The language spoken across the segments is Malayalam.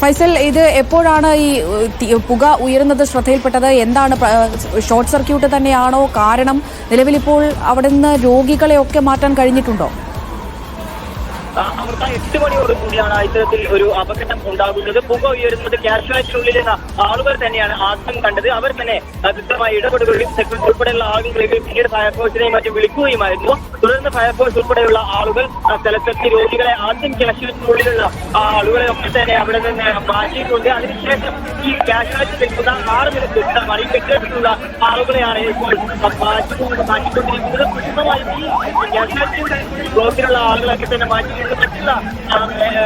ഫൈസൽ ഇത് എപ്പോഴാണ് ഈ പുക ഉയരുന്നത് ശ്രദ്ധയിൽപ്പെട്ടത്? എന്താണ് ഷോർട്ട് സർക്യൂട്ട് തന്നെയാണോ? കാരണം നിലവിലിപ്പോൾ അവിടെ നിന്ന് രോഗികളെയൊക്കെ മാറ്റാൻ കഴിഞ്ഞിട്ടുണ്ടോ? അവർക്ക് എട്ട് മണിയോട് കൂടിയാണ് ഇത്തരത്തിൽ ഒരു അപകടം ഉണ്ടാകുന്നത്. പുക ഉയരുന്നത് കാഷ്വാലിറ്റിനുള്ളിൽ നിന്ന് ആളുകൾ തന്നെയാണ് ആദ്യം കണ്ടത്. അവർ തന്നെ കൃത്യമായി ഇടപെടുകയും സെക്യൂരിറ്റി ഉൾപ്പെടെയുള്ള ആളുകളെ പിന്നീട് ഫയർഫോഴ്സിനെയും മറ്റും വിളിക്കുകയുമായിരുന്നു. തുടർന്ന് ഫയർഫോഴ്സ് ഉൾപ്പെടെയുള്ള ആളുകൾ സ്ഥലത്തെത്തി രോഗികളെ ആദ്യം കാഷ്വാലിറ്റിനുള്ളിലുള്ള ആളുകളെ ഒക്കെ തന്നെ അവിടെ നിന്ന് മാറ്റിയിട്ടുണ്ട്. അതിനുശേഷം ഈ കാഷ്വാലിറ്റി നിൽക്കുന്ന ആറ് നിരക്ക് കെട്ടിട്ടുള്ള ആളുകളെയാണ് ഇപ്പോൾ മാറ്റി മാറ്റിക്കൊണ്ടിരിക്കുന്നത്. കാഷ്വാലിറ്റിയുടെ ബ്ലോക്കിലുള്ള ആളുകളൊക്കെ തന്നെ മാറ്റിയിട്ടുണ്ട് മറ്റുള്ള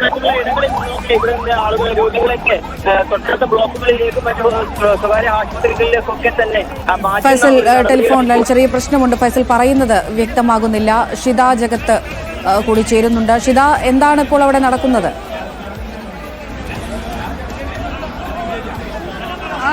മറ്റുള്ള ഇടങ്ങളിൽ നിന്നൊക്കെ ഇവിടെ ആളുകൾ രോഗികളൊക്കെ തൊട്ടടുത്ത ബ്ലോക്കുകളിലേക്കും മറ്റു സ്വകാര്യ ആശുപത്രികളിലേക്കൊക്കെ തന്നെ ഫൈസൽ ടെലിഫോണിൽ ചെറിയ പ്രശ്നമുണ്ട്. ഫൈസൽ പറയുന്നത് വ്യക്തമാകുന്നില്ല. ഷിത ജഗത്ത് കൂടി ചേരുന്നുണ്ട്. ഷിത എന്താണ് ഇപ്പോൾ അവിടെ നടക്കുന്നത് ആ,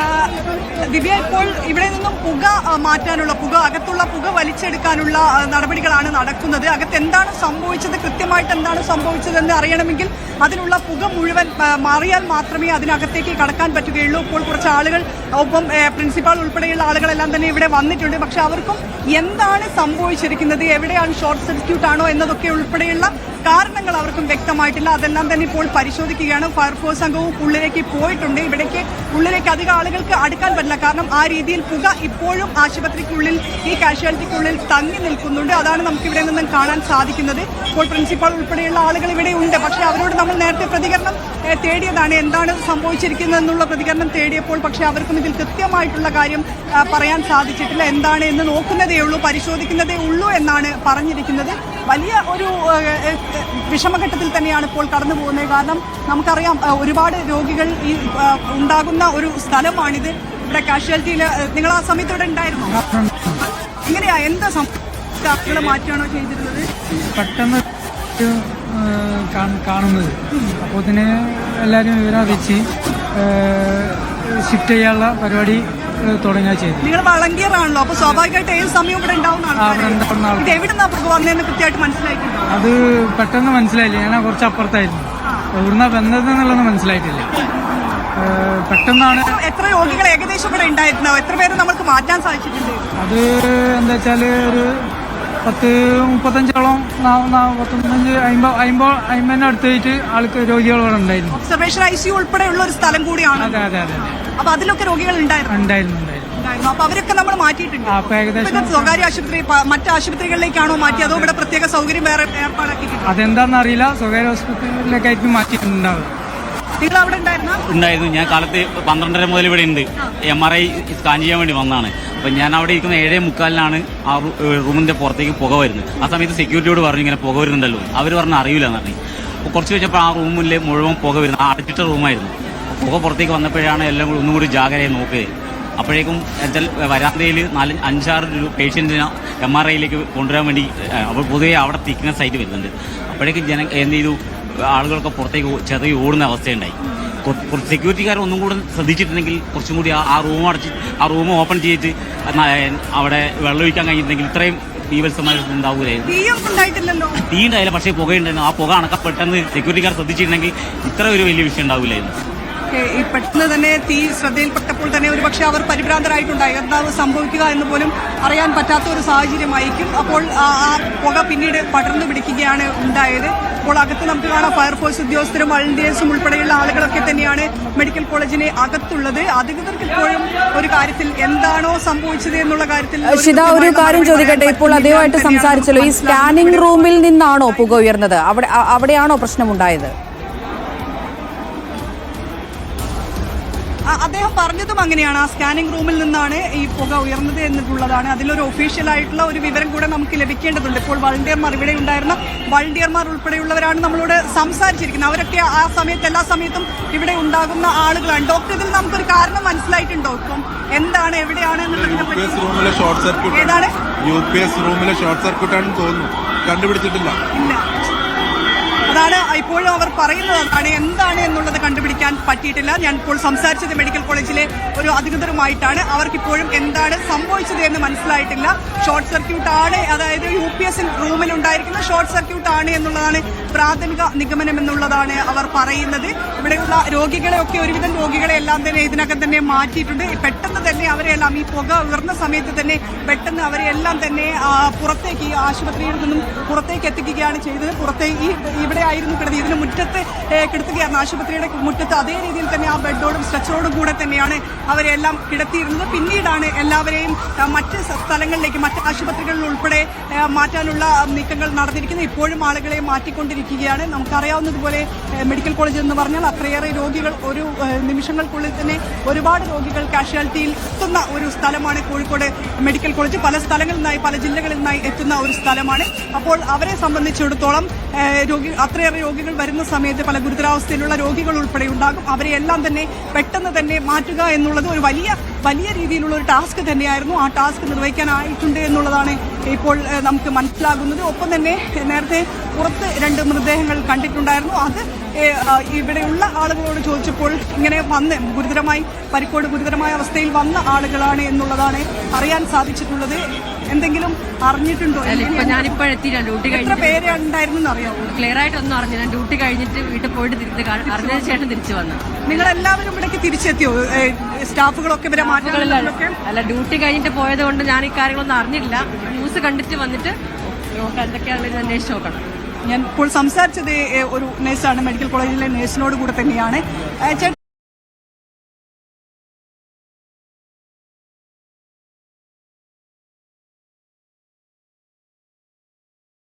ദിവ്യ ഇപ്പോൾ ഇവിടെ നിന്നും പുക മാറ്റാനുള്ള പുക അകത്തുള്ള പുക വലിച്ചെടുക്കാനുള്ള നടപടികളാണ് നടക്കുന്നത്. അകത്ത് എന്താണ് സംഭവിച്ചത്? കൃത്യമായിട്ട് എന്താണ് സംഭവിച്ചതെന്ന് അറിയണമെങ്കിൽ അതിനുള്ള പുക മുഴുവൻ മാറിയാൽ മാത്രമേ അതിനകത്തേക്ക് കടക്കാൻ പറ്റുകയുള്ളൂ. ഇപ്പോൾ കുറച്ച് ആളുകൾ ഒപ്പം പ്രിൻസിപ്പാൾ ഉൾപ്പെടെയുള്ള ആളുകളെല്ലാം തന്നെ ഇവിടെ വന്നിട്ടുണ്ട്. പക്ഷെ അവർക്കും എന്താണ് സംഭവിച്ചിരിക്കുന്നത്? എവിടെയാണ് ഷോർട്ട് സർക്യൂട്ട് ആണോ എന്നതൊക്കെ ഉൾപ്പെടെയുള്ള കാരണങ്ങൾ അവർക്കും വ്യക്തമായിട്ടില്ല. അതെല്ലാം തന്നെ ഇപ്പോൾ പരിശോധിക്കുകയാണ്. ഫയർഫോഴ്സ് സംഘവും ഉള്ളിലേക്ക് പോയിട്ടുണ്ട്. ഇവിടേക്ക് ഉള്ളിലേക്ക് അധികം ആളുകൾക്ക് അടുക്കാൻ പറ്റില്ല. കാരണം ആ രീതിയിൽ പുക ഇപ്പോഴും ആശുപത്രിക്കുള്ളിൽ ഈ കാഷ്വാലിറ്റിക്കുള്ളിൽ തങ്ങി നിൽക്കുന്നുണ്ട്. അതാണ് നമുക്ക് ഇവിടെ നിന്നും കാണാൻ സാധിക്കുന്നത്. ഇപ്പോൾ പ്രിൻസിപ്പാൾ ഉൾപ്പെടെയുള്ള ആളുകൾ ഇവിടെ ഉണ്ട്. പക്ഷേ അവരോട് നമ്മൾ നേരത്തെ പ്രതികരണം തേടിയതാണ്. എന്താണ് സംഭവിച്ചിരിക്കുന്നത് എന്നുള്ള പ്രതികരണം തേടിയപ്പോൾ പക്ഷേ അവർക്കും ഇതിൽ കൃത്യമായിട്ടുള്ള കാര്യം പറയാൻ സാധിച്ചിട്ടില്ല. എന്താണ് എന്ന് നോക്കുന്നതേ ഉള്ളൂ പരിശോധിക്കുന്നതേ ഉള്ളൂ എന്നാണ് പറഞ്ഞിരിക്കുന്നത്. വലിയ ഒരു വിഷമഘട്ടത്തിൽ തന്നെയാണ് ഇപ്പോൾ കടന്നു പോകുന്നത്. കാരണം നമുക്കറിയാം ഒരുപാട് രോഗികൾ ഈ ഉണ്ടാകുന്ന ഒരു സ്ഥലമാണിത്. ഇവിടെ കാഷ്വാലിറ്റിയിൽ നിങ്ങൾ ആ സമയത്ത് ഇവിടെ ഉണ്ടായിരുന്നു? എങ്ങനെയാ എന്താ സംഭവം മാറ്റുകയാണോ ചെയ്തിരുന്നത്? പെട്ടെന്ന് കാണുന്നത്. അപ്പോൾ ഇതിന് എല്ലാവരും വിവരം അറിയിച്ച് ഷിഫ്റ്റ് ചെയ്യാനുള്ള പരിപാടി തുടങ്ങുക ചെയ്തു നിങ്ങൾ വളണ്ടിയർ ആണല്ലോ അപ്പൊ സ്വാഭാവികമായിട്ട് ഏത് സമയം ഇവിടെ ഉണ്ടാവുന്ന എവിടെ വന്നതെന്ന് കൃത്യമായിട്ട് മനസ്സിലായിട്ടില്ല. അത് പെട്ടെന്ന് മനസ്സിലായില്ല. ഞാൻ കുറച്ച് അപ്പുറത്തായിരുന്നു. എവിടുന്നാ ബന്ധതെന്നുള്ളതൊന്നും മനസ്സിലായിട്ടില്ല. ഏഹ്, പെട്ടെന്നാണ് എത്ര രോഗികൾ ഏകദേശം ഇവിടെ ഉണ്ടായിരുന്നോ എത്ര പേര് നമുക്ക് മാറ്റാൻ സാധിച്ചിട്ടുണ്ട്? അത് എന്താ വെച്ചാൽ ഒരു പത്ത് മുപ്പത്തഞ്ചോളം പത്തൊമ്പത്തഞ്ച് അമ്പത് അമ്പത് അമ്പതിന്റെ അടുത്തായിട്ട് ആൾക്ക് രോഗികൾ ഉണ്ടായിരുന്നു ഒബ്സർവേഷൻ ഐ സി ഉൾപ്പെടെയുള്ള ഒരു സ്ഥലം കൂടിയാണ്. അതെ അതെ അതെ അപ്പൊ അതിലൊക്കെ രോഗികൾ ഉണ്ടായിരുന്നു. ഉണ്ടായിരുന്നു ഉണ്ടായിരുന്നു. അപ്പൊ അവരൊക്കെ നമ്മൾ മാറ്റിയിട്ടുണ്ട്. അപ്പൊ ഏകദേശം സ്വകാര്യ ആശുപത്രി മറ്റു ആശുപത്രികളിലേക്കാണോ മാറ്റി അതോ ഇവിടെ പ്രത്യേക സൗകര്യം വേറെ ഏർപ്പാടാക്കി അതെന്താണെന്ന് അറിയില്ല. സ്വകാര്യ ആശുപത്രിയിലേക്കായിരിക്കും മാറ്റിയിട്ടുണ്ടാവുക. നിങ്ങൾ അവിടെ ഉണ്ടായിരുന്നു? ഉണ്ടായിരുന്നു. ഞാൻ കാലത്ത് പന്ത്രണ്ടര മുതൽ ഇവിടെ ഉണ്ട്. എം ആർ ഐ സ്കാൻ ചെയ്യാൻ വേണ്ടി വന്നതാണ്. അപ്പം ഞാൻ അവിടെ ഇരിക്കുന്ന ഏഴേ മുക്കാലിനാണ് ആ റൂമിന്റെ പുറത്തേക്ക് പുക വരുന്നത്. ആ സമയത്ത് സെക്യൂരിറ്റിയോട് പറഞ്ഞു ഇങ്ങനെ പുക വരുന്നുണ്ടല്ലോ. അവർ പറഞ്ഞു അറിയില്ല എന്ന് പറഞ്ഞു. അപ്പോൾ കുറച്ച് കഴിച്ചപ്പോൾ ആ റൂമിൽ മുഴുവൻ പുക വരുന്നത് അടച്ചിട്ട റൂമായിരുന്നു. പുക പുറത്തേക്ക് വന്നപ്പോഴാണ് എല്ലാം കൂടി ഒന്നും കൂടി ജാഗ്രതയെ നോക്കുക അപ്പോഴേക്കും എന്നുവെച്ചാൽ വരാന്തയിൽ നാല് അഞ്ചാറ് പേഷ്യന്റിനെ എം ആർ ഐയിലേക്ക് കൊണ്ടുവരാൻ വേണ്ടി അപ്പോൾ പൊതുവെ അവിടെ തിക്നെസ് ആയിട്ട് വരുന്നുണ്ട്. അപ്പോഴേക്കും ജന എന്ത് ചെയ്തു? ആളുകളൊക്കെ പുറത്തേക്ക് ചെറിയ ഓടുന്ന അവസ്ഥയുണ്ടായി. സെക്യൂരിറ്റിക്കാർ ഒന്നും കൂടെ ശ്രദ്ധിച്ചിട്ടുണ്ടെങ്കിൽ കുറച്ചും കൂടി ആ- റൂം അടച്ച് ആ റൂം ഓപ്പൺ ചെയ്തിട്ട് അവിടെ വെള്ളമൊഴിക്കാൻ കഴിഞ്ഞിട്ടുണ്ടെങ്കിൽ ഇത്രയും തീയൊന്നും ഉണ്ടായിട്ടില്ലല്ലോ. തീ ഉണ്ടായില്ല പക്ഷേ പുകയുണ്ടായിരുന്നു. ആ പുക അണക്കപ്പെട്ടെന്ന് സെക്യൂരിറ്റിക്കാർ ശ്രദ്ധിച്ചിട്ടുണ്ടെങ്കിൽ ഇത്ര ഒരു വലിയ വിഷയം ഉണ്ടാവില്ലായിരുന്നു. പെട്ടെന്ന് തന്നെ തീ ശ്രദ്ധയിൽപ്പെട്ടപ്പോൾ തന്നെ ഒരു പക്ഷേ അവർ പരിഭ്രാന്തരായിട്ടുണ്ടായി. എന്താവ് സംഭവിക്കുക എന്ന് പോലും അറിയാൻ പറ്റാത്ത ഒരു സാഹചര്യമായിരിക്കും. അപ്പോൾ ആ പുക പിന്നീട് പടർന്നു പിടിക്കുകയാണ് ഉണ്ടായത്. അപ്പോൾ അകത്ത് നമുക്ക് കാണാം ഫയർഫോഴ്സ് ഉദ്യോഗസ്ഥരും വളണ്ടിയേഴ്സും ഉൾപ്പെടെയുള്ള ആളുകളൊക്കെ തന്നെയാണ് മെഡിക്കൽ കോളേജിന് അകത്തുള്ളത്. അധികൃതർക്ക് ഇപ്പോഴും ഒരു കാര്യത്തിൽ എന്താണോ സംഭവിച്ചത് എന്നുള്ള കാര്യത്തിൽ ശിത ഒരു കാര്യം ചോദിക്കട്ടെ. ഇപ്പോൾ അതേമായിട്ട് അദ്ദേഹമായിട്ട് സംസാരിച്ചല്ലോ. ഈ സ്കാനിംഗ് റൂമിൽ നിന്നാണോ പുക ഉയർന്നത്? അവിടെ അവിടെയാണോ പ്രശ്നമുണ്ടായത്? അദ്ദേഹം പറഞ്ഞതും അങ്ങനെയാണ്. ആ സ്കാനിംഗ് റൂമിൽ നിന്നാണ് ഈ പുക ഉയർന്നത് എന്നിട്ടുള്ളതാണ് അതിലൊരു ഒഫീഷ്യൽ ആയിട്ടുള്ള ഒരു വിവരം കൂടെ നമുക്ക് ലഭിക്കേണ്ടതുണ്ട്. ഇപ്പോൾ വളണ്ടിയർമാർ ഇവിടെ ഉണ്ടായിരുന്ന വളണ്ടിയർമാർ ഉൾപ്പെടെയുള്ളവരാണ് നമ്മളോട് സംസാരിച്ചിരിക്കുന്നത്. അവരൊക്കെ ആ സമയത്ത് എല്ലാ സമയത്തും ഇവിടെ ഉണ്ടാകുന്ന ആളുകളാണ്. ഡോക്ടർ ഇതിൽ നമുക്കൊരു കാരണം മനസ്സിലായിട്ടുണ്ടോ ഇപ്പം? എന്താണ് എവിടെയാണ് ഏതാണ് യു പി എസ് റൂമിലെ ഷോർട്ട് സർക്യൂട്ട് ആണെന്ന് തോന്നുന്നു. കണ്ടുപിടിച്ചിട്ടില്ല. അതാണ് ഇപ്പോഴും അവർ പറയുന്നത് അതാണ് എന്താണ് എന്നുള്ളത് കണ്ടുപിടിക്കാൻ പറ്റിയിട്ടില്ല. ഞാൻ ഇപ്പോൾ സംസാരിച്ചത് മെഡിക്കൽ കോളേജിലെ ഒരു അധികൃതരുമായിട്ടാണ്. അവർക്കിപ്പോഴും എന്താണ് സംഭവിച്ചത് എന്ന് മനസ്സിലായിട്ടില്ല. ഷോർട്ട് സർക്യൂട്ട് ആണ്. അതായത് യു പി എസ് റൂമിൽ ഉണ്ടായിരിക്കുന്ന ഷോർട്ട് സർക്യൂട്ട് ആണ് എന്നുള്ളതാണ് പ്രാഥമിക നിഗമനം എന്നുള്ളതാണ് അവർ പറയുന്നത്. ഇവിടെയുള്ള രോഗികളെ ഒക്കെ ഒരുവിധം രോഗികളെ എല്ലാം തന്നെ ഇതിനകം തന്നെ മാറ്റിയിട്ടുണ്ട്. പെട്ടെന്ന് തന്നെ അവരെല്ലാം ഈ പുക ഉയർന്ന സമയത്ത് തന്നെ പെട്ടെന്ന് അവരെല്ലാം തന്നെ പുറത്തേക്ക് ആശുപത്രിയിൽ നിന്നും പുറത്തേക്ക് എത്തിക്കുകയാണ് ചെയ്തത്. പുറത്തേക്ക് ഇവിടെ ആയിരുന്നു കിടന്നത് ഇതിന് മുറ്റത്ത് കിടത്തുകയായിരുന്നു. ആശുപത്രിയുടെ മുറ്റത്ത് അതേ രീതിയിൽ തന്നെ ആ ബെഡോടും സ്ട്രെച്ചറോടും കൂടെ തന്നെയാണ് അവരെല്ലാം കിടത്തിയിരുന്നത്. പിന്നീടാണ് എല്ലാവരെയും മറ്റ് സ്ഥലങ്ങളിലേക്ക് മറ്റ് ആശുപത്രികളിൽ ഉൾപ്പെടെ മാറ്റാനുള്ള നീക്കങ്ങൾ നടന്നിരിക്കുന്നത്. ഇപ്പോഴും ആളുകളെ മാറ്റിക്കൊണ്ടിരിക്കുകയാണ്. നമുക്കറിയാവുന്നതുപോലെ മെഡിക്കൽ കോളേജ് എന്ന് പറഞ്ഞാൽ അത്രയേറെ രോഗികൾ ഒരു നിമിഷങ്ങൾക്കുള്ളിൽ തന്നെ ഒരുപാട് രോഗികൾ കാഷ്വാലിറ്റിയിൽ എത്തുന്ന ഒരു സ്ഥലമാണ് കോഴിക്കോട് മെഡിക്കൽ കോളേജ്. പല സ്ഥലങ്ങളിൽ നിന്നായി പല ജില്ലകളിൽ നിന്നായി എത്തുന്ന ഒരു സ്ഥലമാണ്. അപ്പോൾ അവരെ സംബന്ധിച്ചിടത്തോളം രോഗി അത്രയേറെ രോഗികൾ വരുന്ന സമയത്ത് പല ഗുരുതരാവസ്ഥയിലുള്ള രോഗികൾ ഉൾപ്പെടെ ഉണ്ടാകും. അവരെ എല്ലാം തന്നെ പെട്ടെന്ന് തന്നെ മാറ്റുക എന്നുള്ളത് ഒരു വലിയ വലിയ രീതിയിലുള്ള ഒരു ടാസ്ക് തന്നെയായിരുന്നു. ആ ടാസ്ക് നിർവഹിക്കാനായിട്ടുണ്ട് എന്നുള്ളതാണ് ഇപ്പോൾ നമുക്ക് മനസ്സിലാകുന്നത്. ഒപ്പം തന്നെ നേരത്തെ പുറത്ത് രണ്ട് മൃതദേഹങ്ങൾ കണ്ടിട്ടുണ്ടായിരുന്നു. അത് ഇവിടെയുള്ള ആളുകളോട് ചോദിച്ചപ്പോൾ ഇങ്ങനെ വന്ന് ഗുരുതരമായി പരിക്കോട് ഗുരുതരമായ അവസ്ഥയിൽ വന്ന ആളുകളാണ് എന്നുള്ളതാണ് അറിയാൻ സാധിച്ചിട്ടുള്ളത്. എന്തെങ്കിലും അറിഞ്ഞിട്ടുണ്ടോ? അല്ല ഇപ്പൊ ഞാനിപ്പോ എത്തിയില്ല ഡ്യൂട്ടി പേര് ഉണ്ടായിരുന്നു അറിയാമോ ക്ലിയർ ആയിട്ടൊന്നും അറിഞ്ഞു ഞാൻ ഡ്യൂട്ടി കഴിഞ്ഞിട്ട് വീട്ടിൽ പോയിട്ട് തിരിച്ച് കാ- അറിഞ്ഞതിന് ശേഷം തിരിച്ചു വന്നു. നിങ്ങൾ എല്ലാവരും ഇവിടേക്ക് തിരിച്ചെത്തിയോ? സ്റ്റാഫുകളൊക്കെ ഇവരെ മാറ്റാനുള്ളതൊക്കെ അല്ല. ഡ്യൂട്ടി കഴിഞ്ഞിട്ട് പോയത് കൊണ്ട് ഞാൻ ഈ കാര്യങ്ങളൊന്നും അറിഞ്ഞില്ല ന്യൂസ് കണ്ടിട്ട് വന്നിട്ട് നോക്കാം എന്തൊക്കെയാണെന്ന് അന്വേഷിച്ച് നോക്കണം. ഞാൻ ഇപ്പോൾ സംസാരിച്ചത് ഒരു നേഴ്സാണ് മെഡിക്കൽ കോളേജിലെ നേഴ്സിനോട് കൂടെ തന്നെയാണ്.